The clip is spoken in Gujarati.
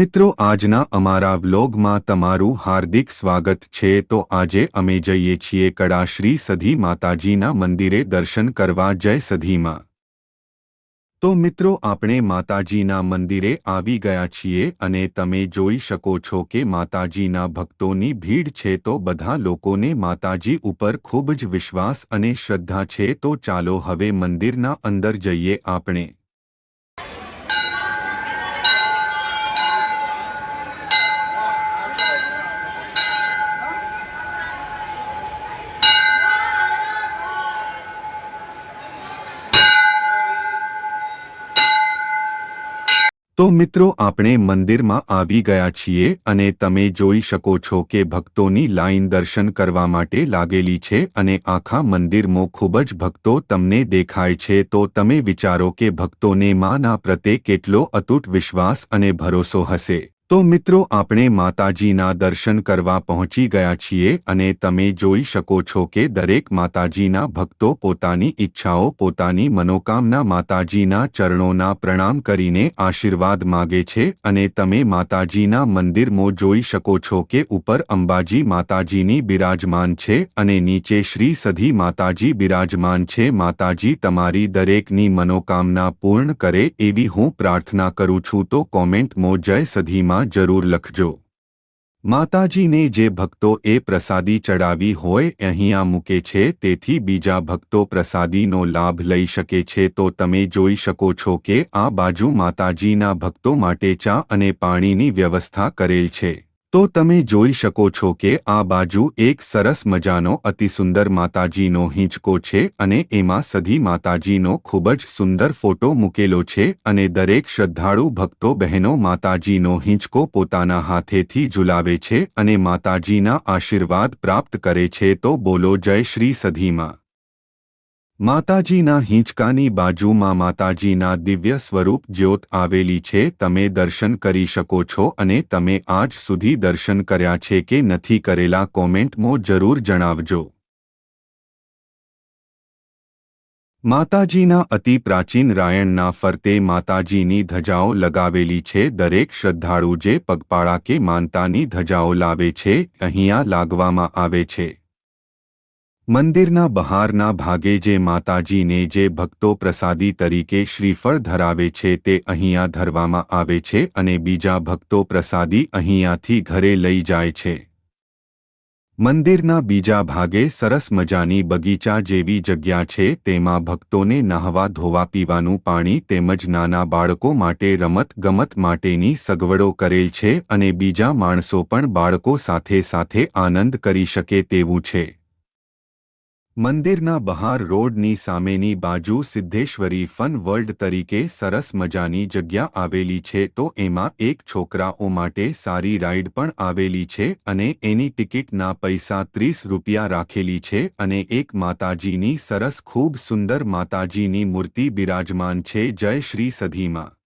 મિત્રો, આજના અમારા વ્લોગમાં તમારું હાર્દિક સ્વાગત છે. તો આજે અમે જઈએ છીએ કડા શ્રી સધી માતાજીના મંદિરે દર્શન કરવા. જય સધીમાં તો મિત્રો, આપણે માતાજીના મંદિરે આવી ગયા છીએ અને તમે જોઈ શકો છો કે માતાજીના ભક્તોની ભીડ છે. તો બધા લોકોને માતાજી ઉપર ખૂબ જ વિશ્વાસ અને શ્રદ્ધા છે. તો ચાલો હવે મંદિરના અંદર જઈએ આપણે. તો મિત્રો આપણે મંદિરમાં આવી ગયા છીએ અને તમે જોઈ શકો છો કે ભક્તોની લાઈન દર્શન કરવા માટે લાગેલી છે અને આખા મંદિરમાં ખૂબ જ ભક્તો તમને દેખાય છે. તો તમે વિચારો કે ભક્તોને માના પ્રત્યે કેટલો અતૂટ વિશ્વાસ અને ભરોસો હશે. તો મિત્રો, આપણે માતાજીના દર્શન કરવા પહોંચી ગયા છીએ અને તમે જોઈ શકો છો કે દરેક માતાજીના ભક્તો પોતાની ઈચ્છાઓ, પોતાની મનોકામના માતાજીના ચરણોના પ્રણામ કરીને આશીર્વાદ માગે છે અને તમે માતાજીના મંદિરમાં જોઈ શકો છો કે ઉપર અંબાજી માતાજીની બિરાજમાન છે અને નીચે શ્રી સધી માતાજી બિરાજમાન છે. માતાજી તમારી દરેકની મનોકામના પૂર્ણ કરે એવી હું પ્રાર્થના કરું છું. તો કોમેન્ટમાં જય સધીમાં જરૂર લખજો. માતાજીને જે ભક્તો એ પ્રસાદી ચડાવી હોય, અહીંયા મૂકે છે, તેથી બીજા ભક્તો પ્રસાદીનો લાભ લઈ શકે છે. તો તમે જોઈ શકો છો કે આ બાજુ માતાજીના ભક્તો માટે ચા અને પાણીની વ્યવસ્થા કરેલ છે. તો તમે જોઈ શકો છો કે આ બાજુ એક સરસ મજાનો અતિસુંદર માતાજીનો હિંચકો છે અને એમાં સધી માતાજીનો ખૂબ જ સુંદર ફોટો મૂકેલો છે અને દરેક શ્રદ્ધાળુ ભક્તો બહેનો માતાજીનો હિંચકો પોતાના હાથેથી ઝુલાવે છે અને માતાજીના આશીર્વાદ પ્રાપ્ત કરે છે તો બોલો જય શ્રી સધીમાં. માતાજીના હિંચકાની બાજુમાં માતાજીના દિવ્ય સ્વરૂપ જ્યોત આવેલી છે, તમે દર્શન કરી શકો છો અને તમે આજ સુધી દર્શન કર્યા છે કે નથી કરેલા કોમેન્ટમાં જરૂર જણાવજો. માતાજીના અતિ પ્રાચીન રાયણના ફરતે માતાજીની ધજાઓ લગાવેલી છે, દરેક શ્રદ્ધાળુ જે પગપાળા કે માનતાની ધજાઓ લાવે છે, અહીંયા લાગવામાં આવે છે. મંદિરના બહારના ભાગે જે માતાજીને જે ભક્તો પ્રસાદી તરીકે શ્રીફળ ધરાવે છે તે અહીંયા ધરવામાં આવે છે અને બીજા ભક્તો પ્રસાદી અહીંયાથી ઘરે લઈ જાય છે. મંદિરના બીજા ભાગે સરસ મજાની બગીચા જેવી જગ્યા છે તેમાં ભક્તોને નાહવા ધોવા પીવાનું પાણી તેમજ નાના બાળકો માટે રમત ગમત માટેની સગવડો કરેલ છે અને બીજા માણસો પણ બાળકો સાથે સાથે આનંદ કરી શકે તેવું છે. મંદિરના બહાર રોડની સામેની બાજુ સિદ્ધેશ્વરી ફન વર્લ્ડ તરીકે સરસ મજાની જગ્યા આવેલી છે તો એમાં એક છોકરાઓ માટે સારી રાઇડ પણ આવેલી છે અને એની ટિકિટના પૈસા ત્રીસ રૂપિયા રાખેલી છે અને એક માતાજીની સરસ ખૂબ સુંદર માતાજીની મૂર્તિ બિરાજમાન છે જય શ્રી સધીમાં.